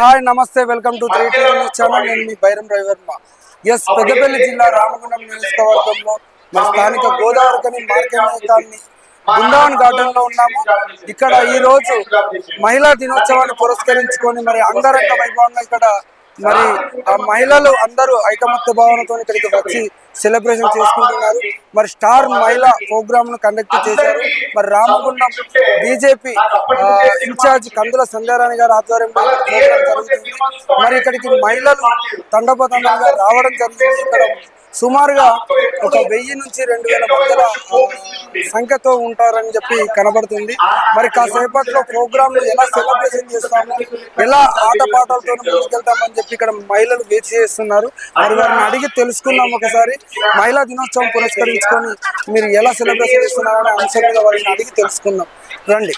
Hi namaste welcome to three TV news channel. నేను మీ Bairam Ravivarma S Peddapalli జిల్లా రామగుండం నియోజకవర్గంలో మన స్థానిక గోదావరికని మార్కెట్ కాలనీ బృందావన్ గార్డెన్లో ఉన్నాము. ఇక్కడ ఈ రోజు మహిళా దినోత్సవాన్ని పురస్కరించుకొని మరి అంగరంగ వైభవంగా ఇక్కడ మరి ఆ మహిళలు అందరూ ఐకమత్య భావనతో ఇక్కడికి వచ్చి సెలబ్రేషన్ చేసుకుంటున్నారు. మరి స్టార్ మహిళా ప్రోగ్రామ్ను కండక్ట్ చేశారు. మరి Ramagundam BJP in charge Kandula Sandhyarani గారి ఆధ్వర్యంలో ప్రోగ్రాం జరుగుతుంది. మరి ఇక్కడికి మహిళలు తండోపతండంగా రావడం జరిగింది ఇక్కడ సుమారుగా ఒక వెయ్యి నుంచి రెండు వేల మధ్యల ఆ, సంఖ్యతో ఉంటారని చెప్పి కనబడుతుంది. మరి కాసేపట్లో ప్రోగ్రామ్ ఎలా సెలబ్రేషన్ చేస్తాము ఎలా ఆటపాటలతో ముందుకెళ్తామని చెప్పి ఇక్కడ మహిళలు వేచి చేస్తున్నారు. మరి వారిని అడిగి తెలుసుకుందాం ఒకసారి. మహిళా దినోత్సవం పురస్కరించుకొని మీరు ఎలా సెలబ్రేషన్ చేస్తున్నారనే అంశం మీద వారిని అడిగి తెలుసుకుందాం. రండి.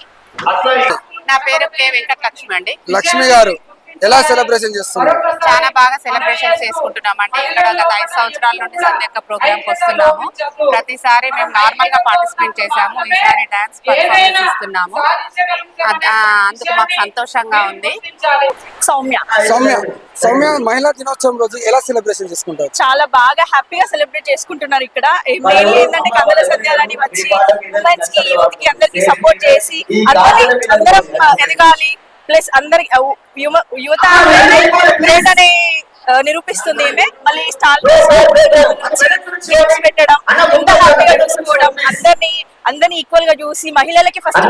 నా పేరు కే వెంకట లక్ష్మి అండి. లక్ష్మి గారు ఎలా సెలబ్రేషన్ చేస్తున్నారు? చాలా బాగా సెలబ్రేషన్ చేసుకుంటున్నాం అండి ఇక్కడ గత ఐదు సంవత్సరాల నుండి సంధ్యక్క ప్రోగ్రామ్కి వస్తున్నాము. ప్రతిసారి మేము నార్మల్గా పార్టిసిపేట్ చేసాము ఈసారి డాన్స్ పర్ఫార్మెన్స్ ఇస్తున్నాము. అందుకు మాకు సంతోషంగా ఉంది. సౌమ్య. సౌమ్య సౌమ్య మహిళా దినోత్సవం రోజు ఎలా సెలబ్రేషన్ చేసుకుంటారు? చాలా బాగా హ్యాపీగా సెలబ్రేట్ చేసుకుంటున్నారు ఇక్కడ. మెయిన్ ఏంటంటే కమల సత్యాలని వచ్చి ఉమెన్స్కి యూత్కి అందరికి సపోర్ట్ చేసి అందరి ఎదగాలి ప్లస్ అందరి ఆ, యువ- యువత గ్రేట్ అని నిరూపిస్తుంది ఈమె. మళ్ళీ స్టాల్ గేమ్స్ పెట్టడం ఎంత హ్యాపీగా చూసుకోవడం అందరినీ అందరినీ ఈక్వల్గా చూసి మహిళలకి ఫస్ట్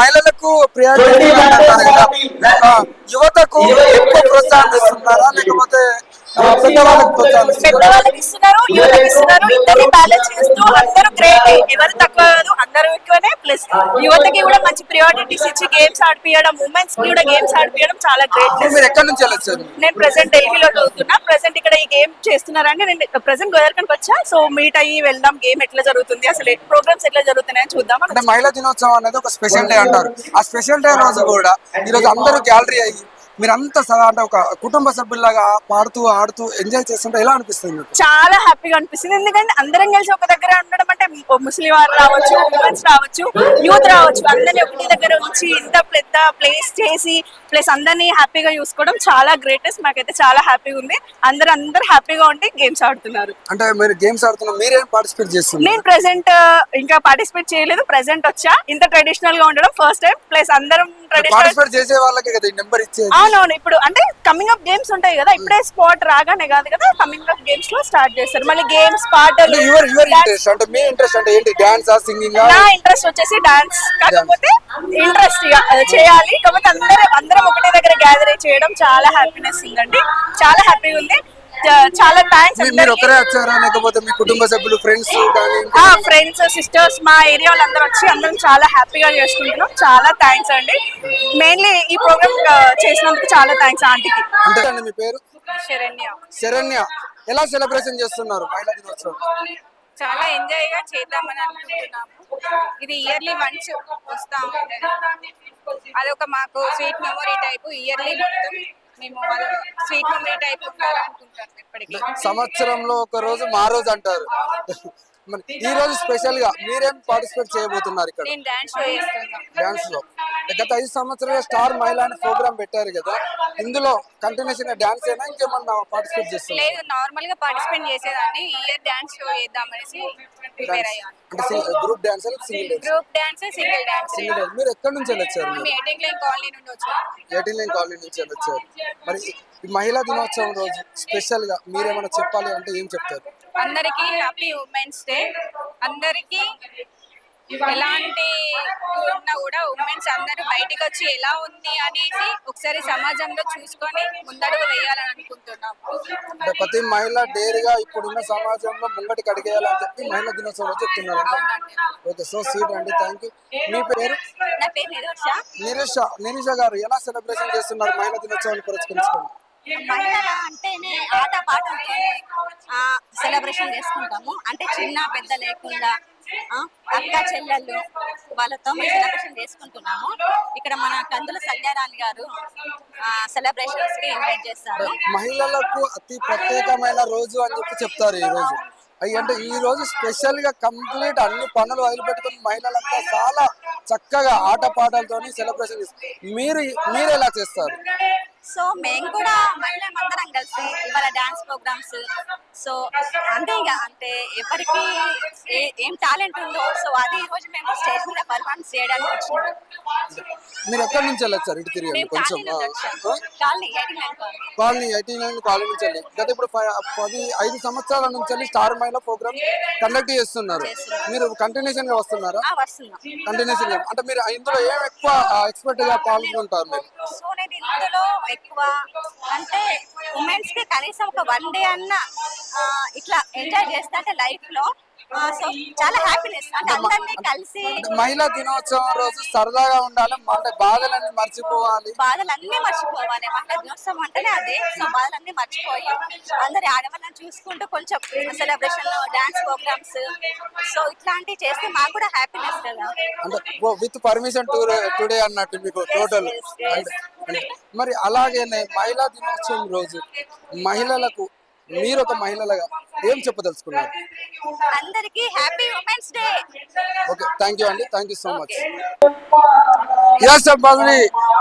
మహిళలకు యువతకు ఎక్కువ ప్రోత్సాహం ఇస్తున్నారా? లేకపోతే పెద్దవాళ్ళకి ప్రోత్సాహం ఇస్తున్నారా పెద్దవాళ్ళకి ఇస్తున్నారు యువతకి ఇస్తున్నారు ఇద్దరిని బ్యాలెన్స్ చేస్తూ అందరూ గ్రేట్ ఎవరు తక్కువ కాదు అందరూ ఎక్కువనే ప్లస్ యువతకి కూడా మంచి ప్రియారిటీస్ ఇచ్చి గేమ్స్ ఆడిపియడం ఉమెన్స్కి కూడా గేమ్స్ ఆడిపియడం చాలా గ్రేట్ ఇప్పుడు మీరు ఎక్కడి నుంచి వెళ్ళొచ్చారు నేను ప్రెసెంట్ ఢిల్లీలో చదువుతున్నా. ప్రెసెంట్ ఇక్కడ ఈ గేమ్ నేను ప్రెసెంట్ వచ్చా. సో మీట్ అయ్యి వెళ్దాం గేమ్ ఎట్లా జరుగుతుంది అసలు ప్రోగ్రామ్స్ ఎట్లా జరుగుతున్నాయని చూద్దాం అంటే మహిళా దినోత్సవం అనేది ఒక స్పెషల్ డే అంటారు. ఆ స్పెషల్ డే రోజు కూడా ఈ రోజు అందరూ గ్యాలరీ అయ్యి మీరు అంతా సదా అంటే ఒక కుటుంబ సభ్యుల్లాగా పాడుతూ ఆడుతూ ఎంజాయ్ చేస్తుంటే ఎలా అనిపిస్తుంది చాలా హ్యాపీగా అనిపిస్తుంది. ఎందుకంటే అందరం కలిసి ఒక దగ్గర ఉండడం అంటే ముస్లిం వారు రావచ్చు ఉమెన్స్ రావచ్చు యూత్ రావచ్చు. అందరినీ ఒకటి దగ్గర ఉంచి ఇంత పెద్ద ప్లేస్ చేసి ప్లస్ అందరినీ హ్యాపీగా చూసుకోవడం చాలా గ్రేటెస్ట్ మాకైతే చాలా హ్యాపీగా ఉంది. అందరు అందరు హ్యాపీగా ఉండి గేమ్స్ ఆడుతున్నారు. అంటే మీరు గేమ్స్ ఆడుతున్నారు మీరేం పార్టిసిపేట్ చేస్తున్నారు? నేను ప్రెసెంట్ ఇంకా పార్టిసిపేట్ చేయలేదు. ప్రెసెంట్ వచ్చా. ఇంత ట్రెడిషనల్గా ఉండడం ఫస్ట్ టైం ప్లస్ అందరం పార్టిసిపేట్ చేసే వాళ్ళకి కదా ఈ నెంబర్ ఇచ్చేది? అవునవును. ఇప్పుడు అంటే కమింగ్ అప్ గేమ్స్ ఉంటాయి కదా ఇప్పుడే స్పాట్ రాగానే కాదు కదా కమింగ్ అప్ గేమ్స్లో స్టార్ట్ చేస్తారు. మళ్ళీ గేమ్స్ పాటలు యువర్ యువర్. ఇంట్రెస్ట్ అంటే మీ ఇంట్రెస్ట్ అంటే ఏంటి? డాన్స్ సింగింగ్ నా ఇంట్రెస్ట్ వచ్చేసి డాన్స్ కాకపోతే ఇంట్రెస్ట్ చేయాలి. కాకపోతే అందరం అందరం ఒకటే దగ్గర గ్యాదర్ చేయడం చాలా హ్యాపీనెస్ ఉందండి. చాలా హ్యాపీగా ఉంది. చాలా థ్యాంక్స్ మీరు ఒకరే వచ్చారా? లేకపోతే మీ కుటుంబ సభ్యులు ఫ్రెండ్స్ ఆ ఫ్రెండ్స్ సిస్టర్స్ మా ఏరియా వాళ్ళందరూ వచ్చి అందరం చాలా హ్యాపీగా చేసుకుంటున్నాం. చాలా థ్యాంక్స్ అండి. మెయిన్లీ ఈ ప్రోగ్రామ్ చేసినందుకు చాలా థ్యాంక్స్ ఆంటీకి అంటే అండి మీ పేరు? శరణ్య. శరణ్య. ఎలా సెలబ్రేషన్ చేస్తున్నారు మహిళా దినోత్సవం? చాలా ఎంజాయ్గా చేద్దామని అనుకుంటున్నాము. ఇది ఇయర్లీ వన్స్ వస్తా ఉంటుంది. అదొక మాకు స్వీట్ మెమొరీ టైప్ ఇయర్లీ మొత్తం. మేము స్వీట్ మెమొరీ టైప్ ఉండాలనుకుంటాం ఎప్పటికీ సంవత్సరంలో ఒక రోజు మా రోజు అంటారు. ఈ రోజు స్పెషల్గా మీరేం పార్టిసిపేట్ చేయబోతున్నారు ఇక్కడ? నేను డాన్స్ షో చేస్తున్నాను డాన్స్లో గత ఐదు సంవత్సరాలుగా స్టార్ మహిళా అనే ప్రోగ్రామ్ పెట్టారు కదా. ఇందులో కంటిన్యూషన్ డాన్స్ అయినా ఇంకేమన్నా పార్టిసిపేట్ చేస్తున్నారు? లేదు నార్మల్గా పార్టిసిపేట్ చేసేదాన్ని. ఈ ఇయర్ డాన్స్ షో చేద్దామనేసి ప్రిపేర్ అయ్యాను అంటే group dance single group dance single dance single dance మీరు ఎక్కడి నుంచి వెళ్ళొచ్చారు మేము ఎయిటింగ్ లైన్ కాలనీ నుండి వచ్చాము ఎయిటీన్ లైన్ కాలనీ నుంచి వెళ్ళొచ్చారు మరి ఈ మహిళా దినోత్సవం రోజు స్పెషల్గా మీరేమైనా చెప్పాలి అంటే ఏం చెప్తారు? అందరికి హ్యాపీ ఉమెన్స్ డే. అందరికి ఎలాంటి ఉన్నా కూడా ఉమెన్స్ అందరూ బయటికి వచ్చి ఎలా ఉంది అనేసి ఒకసారి సమాజంలో చూసుకొని ముందడుగు వేయాలని అనుకుంటున్నాం. ప్రతి మహిళ డేరిగా ఇప్పుడున్న సమాజంలో ముంగటికి అడిగేయాలని చెప్పి మహిళా దినోత్సవం చెప్తున్నారు. ఓకే సో స్వీట్ అండి. థ్యాంక్ యూ మీ పేరు? నా పేరు నిరోష. నిరీష. నిరీష గారు ఎలా సెలబ్రేషన్ చేస్తున్నారు మహిళా దినోత్సవాన్ని పురస్కరించుకొని? మహిళల అంటేనే ఆట పాటలతో సెలబ్రేషన్ చేసుకుంటాము. అంటే చిన్న పెద్ద లేకుండా అక్క చెల్లెళ్ళు వాళ్ళతో మేము సెలబ్రేషన్ చేసుకుంటున్నాము. ఇక్కడ మన కందుల సంధ్యారాణి గారు సెలబ్రేషన్స్కి ఇన్వైట్ చేస్తారు. మహిళలకు అతి ప్రత్యేకమైన రోజు అని చెప్పి చెప్తారు ఈ రోజు. అంటే ఈ రోజు స్పెషల్గా కంప్లీట్ అన్ని పనులు వదిలిపెట్టుకుని మహిళలంతా చాలా చక్కగా ఆట పాటలతోని సెలబ్రేషన్ మీరు మీరు ఎలా చేస్తారు? సో మేము కూడా మహిళలందరం కలిసి ఇవాళ డాన్స్ ప్రోగ్రామ్స్. సో అంతే ఇక అంటే ఎవరికి ఏ ఏం టాలెంట్ ఉందో సో అది ఈ రోజు మేము స్టేజ్ మీద పర్ఫార్మెన్స్ చేయడానికి వచ్చినాం. మీరు ఎక్కడి నుంచి వెళ్ళొచ్చారు ఇటు తిరిగి మేము కొంచెం colony colony colony. Colony eighty nine colony నుంచి వెళ్ళి. గత ఇప్పుడు పది ఐదు సంవత్సరాల నుంచి వెళ్ళి స్టార్ మహిళ ప్రోగ్రామ్ కండక్ట్ చేస్తున్నారు. మీరు కంటిన్యూషన్గా వస్తున్నారా? కంటిన్యూషన్ అంటే మీరు ఇందులో ఏం ఎక్కువ ఎక్స్పర్ట్గా పాల్గొంటారు సో నేను ఇందులో ఎక్కువ. అంటే ఉమెన్స్కి కనీసం ఒక వన్ డే అన్న ఇట్లా ఎంజాయ్ చేస్తే అంటే లైఫ్లో సో చాలా హ్యాపీనెస్ అంటే అందరినీ కలిసి మహిళా దినోత్సవం రోజు సరదాగా ఉండాలి అంటే బాధలన్నీ మర్చిపోవాలి. బాధలన్నీ మర్చిపోవాలి. మహిళా దినోత్సవం అంటేనే అదే. సో బాధలన్నీ మర్చిపోయి అందరి ఆడవాళ్ళని చూసుకుంటూ కొంచెం సెలబ్రేషన్ డాన్స్ ప్రోగ్రామ్స్ సో ఇట్లాంటివి చేస్తే మాకు కూడా హ్యాపీనెస్ కదా. అంటే విత్ పర్మిషన్ టూ టుడే అన్నట్టు మీకు టోటల్ మరి అలాగేనే మహిళా దినోత్సవం రోజు మహిళలకు మీరు ఒక మహిళలుగా ఏం చెప్పదలుచుకున్నారు? అందరికీ happy women's day okay thank you అండి thank you so much yes చెప్పాలి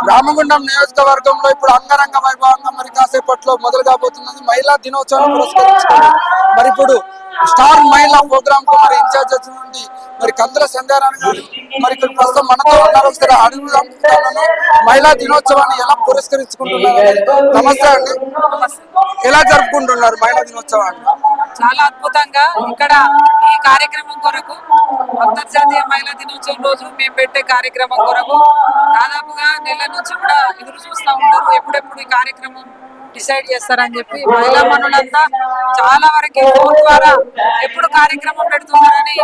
రామగుండం నియోజకవర్గంలో ఇప్పుడు అంగరంగ వైభవంగా మరి కాసేపట్లో మొదలు కాబోతున్నది మహిళా దినోత్సవం పురస్కరించుకొని మరి ఇప్పుడు స్టార్ మహిళా ప్రోగ్రామ్కు మరి ఇన్ఛార్జ్ వచ్చినటువంటి మరి కందుల సంధ్యారాణి గారు మరి ఇక్కడ ప్రస్తుతం మనతో ఉన్నారు. ఒకసారి అడుగుదాం మహిళా దినోత్సవాన్ని ఎలా పురస్కరించుకుంటున్నారు నమస్తే అండి. ఎలా జరుపుకుంటున్నారు మహిళా దినోత్సవాన్ని? చాలా అద్భుతంగా ఇక్కడ ఈ కార్యక్రమం కొరకు అంతర్జాతీయ మహిళా దినోత్సవం రోజు మేము పెట్టే కార్యక్రమం కొరకు దాదాపుగా నెల నుంచి కూడా ఎదురు చూస్తూ ఉంటారు. ఎప్పుడెప్పుడు ఈ కార్యక్రమం డిసైడ్ చేస్తారని చెప్పి మహిళా మనులంతా చాలా వరకు ఫోన్ ద్వారా ఎప్పుడు కార్యక్రమం పెడుతున్నారని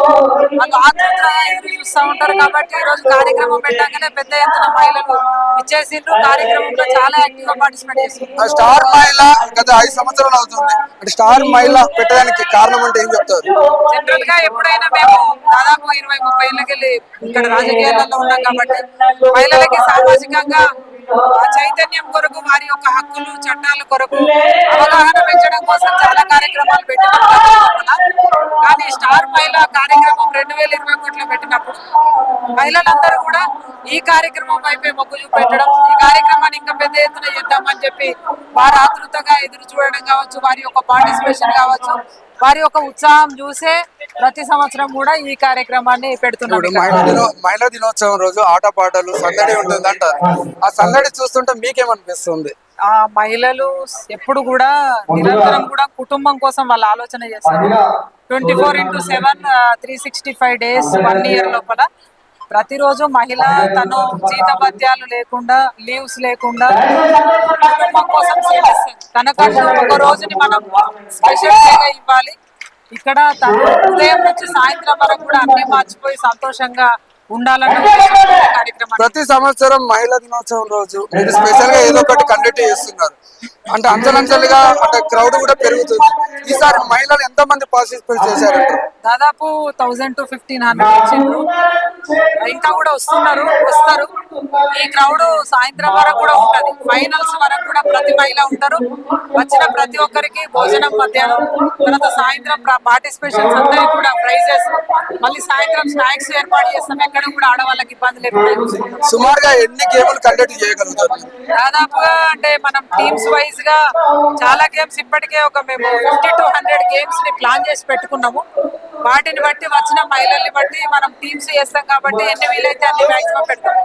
వాళ్ళు ఆతృతగా ఎదురు చూస్తూ ఉంటారు కాబట్టి ఈ రోజు కార్యక్రమం పెట్టగానే పెద్ద ఎత్తున మహిళలు ఇచ్చేసిండ్రు. కార్యక్రమంలో చాలా యాక్టివ్గా పార్టిసిపేట్ చేస్తున్నారు. స్టార్ మహిళ గత ఐదు సంవత్సరాలు అవుతుంది. అంటే స్టార్ మహిళ పెట్టడానికి కారణం అంటే ఏం చెప్తారు? జనరల్గా ఎప్పుడైనా మేము దాదాపు ఇరవై ముప్పై ఏళ్ళకెళ్ళి ఇక్కడ రాజకీయాలలో ఉన్నాం కాబట్టి మహిళలకి సామాజికంగా ఆ చైతన్యం కొరకు వారి యొక్క హక్కులు చట్టాల కొరకు అవగాహన పెంచడం కోసం చాలా కార్యక్రమాలు పెట్టినాం గతంలో కూడా. కానీ స్టార్ మహిళా కార్యక్రమం రెండు వేల ఇరవై ఒకటిలో పెట్టినప్పుడు మహిళలందరూ కూడా ఈ కార్యక్రమం వైపే మొగ్గు చూపెట్టడం ఈ కార్యక్రమాన్ని ఇంకా పెద్ద ఎత్తున చేద్దామని చెప్పి వారు ఆతృతగా ఎదురు చూడడం కావచ్చు వారి యొక్క పార్టిసిపేషన్ కావచ్చు వారి యొక్క ఉత్సాహం చూసే ప్రతి సంవత్సరం కూడా ఈ కార్యక్రమాన్ని పెడుతున్నాం ఇప్పుడు ఇక్కడ. మహిళా దినో మహిళా దినోత్సవం రోజు ఆట పాటలు సందడి ఉంటుంది అంటారు ఆ సందడి చూస్తుంటే మీకేమనిపిస్తుంది? ఆ మహిళలు ఎప్పుడు కూడా నిరంతరం కూడా కుటుంబం కోసం వాళ్ళు ఆలోచన చేస్తారు. Twenty four into seven three sixty five days one year లోపల ప్రతిరోజు మహిళ తను జీతభత్యాలు లేకుండా లీవ్స్ లేకుండా కుటుంబం కోసం తనకంటూ ఒక రోజుని మనం స్పెషల్ డేగా ఇవ్వాలి. ఇక్కడ తను ఉదయం నుంచి సాయంత్రం వరకు కూడా అన్ని మర్చిపోయి సంతోషంగా ఉండాలన్న కార్యక్రమాన్ని ప్రతి సంవత్సరం మహిళా దినోత్సవం రోజు. స్పెషల్గా ఏదో ఒకటి కండక్ట్ చేస్తున్నారు. అంటే అంచెలంచెలుగా అంటే క్రౌడ్ కూడా పెరుగుతుంది. ఈసారి మహిళలు ఎంత మంది పార్టిసిపేట్ చేశారంటారు దాదాపు థౌజండ్ టు ఫిఫ్టీన్ హండ్రెడ్ వచ్చిండ్రు. ఇంకా కూడా వస్తున్నారు వస్తారు. ఈ క్రౌడ్ సాయంత్రం వరకు కూడా ఉంటది. ఫైనల్స్ వరకు కూడా ప్రతి మహిళ ఉంటారు. వచ్చిన ప్రతి ఒక్కరికి భోజనం మధ్యాహ్నం. తర్వాత సాయంత్రం పార్టిసిపేషన్స్ అందరికి కూడా ప్రైజెస్ మళ్ళీ సాయంత్రం స్నాక్స్ ఏర్పాటు చేస్తాం. ఎక్కడ కూడా ఆడవాళ్ళకి ఇబ్బంది లేకుండా. సుమారుగా ఎన్ని గేములు కండక్ట్ చేయగలుగుతారు? దాదాపుగా అంటే మనం టీమ్స్ వైజ్ గా చాలా గేమ్స్ ఇప్పటికే ఒక మేము ఫిఫ్టీ టు హండ్రెడ్ గేమ్స్ని ప్లాన్ చేసి పెట్టుకున్నాము. వాటిని బట్టి వచ్చిన మహిళల్ని బట్టి మనం టీమ్స్ చేస్తాం కాబట్టి ఎన్ని వీలైతే అన్ని మాక్సిమం పెడతాం.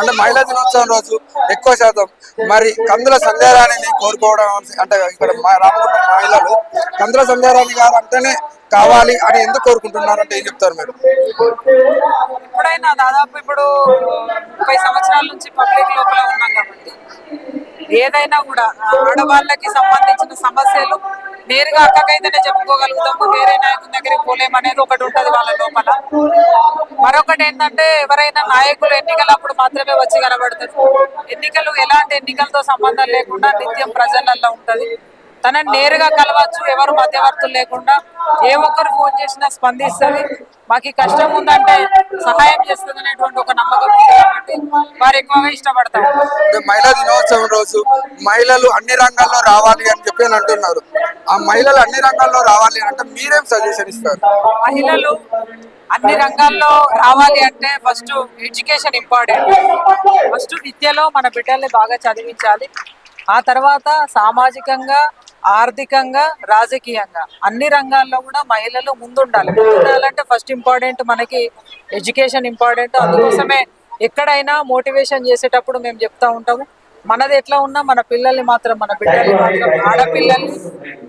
అంటే మహిళా దినోత్సవం రోజు ఎక్కువ శాతం మరి కందుల సంధ్యారాణిని కోరుకోవడం అంటే ఇక్కడ రామగుండం మహిళలు కందుల సంధ్యారాణి గారు అంటేనే కావాలి అని ఎందుకు కోరుకుంటున్నారు అంటే ఏం చెప్తారు మీరు? ఎప్పుడైనా దాదాపు ఇప్పుడు ముప్పై సంవత్సరాల నుంచి పబ్లిక్ లోపల ఉన్నాం కాబట్టి. ఏదైనా కూడా ఆడవాళ్ళకి సంబంధించిన సమస్యలు నేరుగా అక్కకైతేనే చెప్పుకోగలుగుతాము. వేరే నాయకుల దగ్గరికి పోలేము అనేది ఒకటి ఉంటుంది వాళ్ళ లోపల. మరొకటి ఏంటంటే ఎవరైనా నాయకులు ఎన్నికలప్పుడు మాత్రమే వచ్చి కనబడతారు. ఎన్నికలు ఎలాంటి ఎన్నికలతో సంబంధం లేకుండా నిత్యం ప్రజలల్లో ఉంటుంది. తనని నేరుగా కలవచ్చు ఎవరు మధ్యవర్తులు లేకుండా ఏ ఒక్కరు ఫోన్ చేసినా స్పందిస్తుంది. మాకు కష్టం ఉందంటే సహాయం చేస్తుంది అనేటువంటి ఒక నమ్మకం ఉంది కాబట్టి వారు ఎక్కువగా ఇష్టపడతారు. మహిళా దినోత్సవం రోజు మహిళలు అన్ని రంగాల్లో రావాలి అని చెప్పి అంటున్నారు. ఆ మహిళలు అన్ని రంగాల్లో రావాలి అంటే మీరేం సజెషన్ ఇస్తారు? మహిళలు అన్ని రంగాల్లో రావాలి అంటే ఫస్ట్ ఎడ్యుకేషన్ ఇంపార్టెంట్ ఫస్ట్ విద్యలో మన బిడ్డల్ని బాగా చదివించాలి. ఆ తర్వాత సామాజికంగా ఆర్థికంగా రాజకీయంగా అన్ని రంగాల్లో కూడా మహిళలు ముందుండాలి. ముందుండాలంటే ఫస్ట్ ఇంపార్టెంట్ మనకి ఎడ్యుకేషన్ ఇంపార్టెంట్ అందుకోసమే ఎక్కడైనా మోటివేషన్ చేసేటప్పుడు మేము చెప్తా ఉంటాము. మనది ఎట్లా ఉన్నా మన పిల్లల్ని మాత్రం మన బిడ్డల్ని మాత్రం ఆడపిల్లల్ని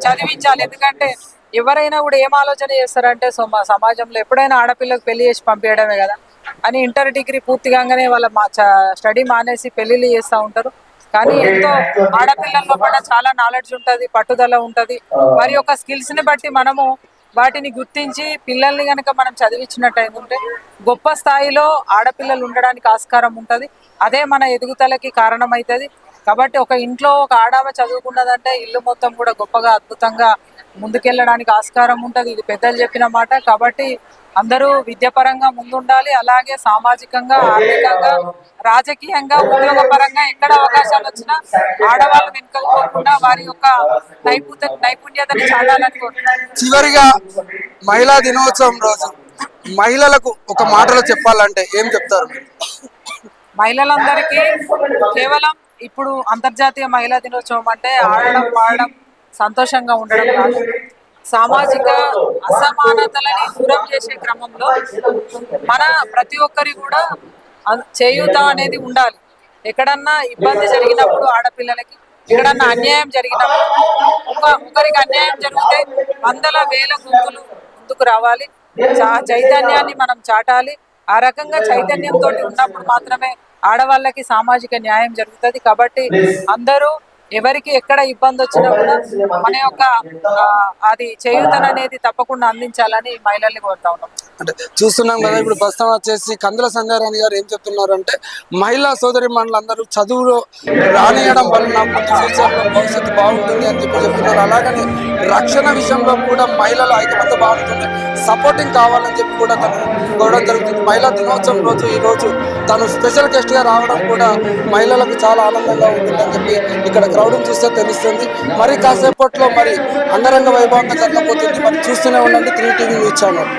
చదివించాలి. ఎందుకంటే ఎవరైనా కూడా ఏం ఆలోచన చేస్తారంటే సో మా సమాజంలో ఎప్పుడైనా ఆడపిల్లకు పెళ్ళి చేసి పంపించడమే కదా? అని ఇంటర్ డిగ్రీ పూర్తి కాగానే వాళ్ళ మా స్టడీ మానేసి పెళ్ళిళ్ళు చేస్తూ ఉంటారు. కానీ ఎంతో ఆడపిల్లల్లో కూడా చాలా నాలెడ్జ్ ఉంటది పట్టుదల ఉంటది. వారి యొక్క స్కిల్స్ని బట్టి మనము వాటిని గుర్తించి పిల్లల్ని గనక మనం చదివించినట్టయితే గొప్ప స్థాయిలో ఆడపిల్లలు ఉండడానికి ఆస్కారం ఉంటది. అదే మన ఎదుగుదలకి కారణమవుతుంది కాబట్టి ఒక ఇంట్లో ఒక ఆడవ చదువుకున్నదంటే ఇల్లు మొత్తం కూడా గొప్పగా అద్భుతంగా ముందుకెళ్ళడానికి ఆస్కారం ఉంటది. ఇది పెద్దలు చెప్పిన మాట కాబట్టి అందరూ విద్యాపరంగా ముందుండాలి. అలాగే సామాజికంగా ఆర్థికంగా రాజకీయంగా ఉద్యోగపరంగా ఎక్కడ అవకాశాలు వచ్చినా ఆడవాళ్ళు వెనుకపోకుండా వారి యొక్క నైపుణ్య నైపుణ్యతని చాటాలని కోరుతున్నాను చివరిగా మహిళా దినోత్సవం రోజు మహిళలకు ఒక మాటలో చెప్పాలంటే ఏం చెప్తారు? మహిళలందరికీ కేవలం ఇప్పుడు అంతర్జాతీయ మహిళా దినోత్సవం అంటే ఆడడం పాడడం సంతోషంగా ఉండడం కాదు. సామాజిక అసమానతలని దూరం చేసే క్రమంలో మన ప్రతి ఒక్కరి కూడా చేయూత అనేది ఉండాలి. ఎక్కడన్నా ఇబ్బంది జరిగినప్పుడు ఆడపిల్లలకి ఎక్కడన్నా అన్యాయం జరిగినప్పుడు ఒక ఒకరికి అన్యాయం జరిగితే వందల వేల గుంపులు ముందుకు రావాలి. చా- చైతన్యాన్ని మనం చాటాలి. ఆ రకంగా చైతన్యంతో ఉన్నప్పుడు మాత్రమే ఆడవాళ్ళకి సామాజిక న్యాయం జరుగుతుంది. కాబట్టి అందరూ ఎవరికి ఎక్కడ ఇబ్బంది వచ్చినా కూడా మన యొక్క అది చేయూతన అనేది తప్పకుండా అందించాలని మహిళల్ని కోరుతా ఉన్నాం. అంటే చూస్తున్నాం కదా ఇప్పుడు ప్రస్తుతం వచ్చేసి కందుల సంధ్యారాణి గారు ఏం చెప్తున్నారు అంటే మహిళా సోదరి అందరూ చదువులో రానియడం వలన భవిష్యత్తు బాగుంటుంది అని చెప్పి చెప్తున్నారు. అలాగని రక్షణ విషయంలో కూడా మహిళల ఐకమత్య బాగుంటుంది సపోర్టింగ్ కావాలని చెప్పి కూడా తను కోరడం జరుగుతుంది. మహిళా దినోత్సవం రోజు ఈరోజు తను స్పెషల్ గెస్ట్గా రావడం కూడా మహిళలకు చాలా ఆనందంగా ఉంటుందని చెప్పి ఇక్కడ క్రౌడ్ని చూస్తే తెలుస్తుంది. మరి కాసేపట్లో మరి అంగరంగ వైభవంగా జరగబోతుంది. మరి చూస్తూనే ఉండండి. Three TV news channel.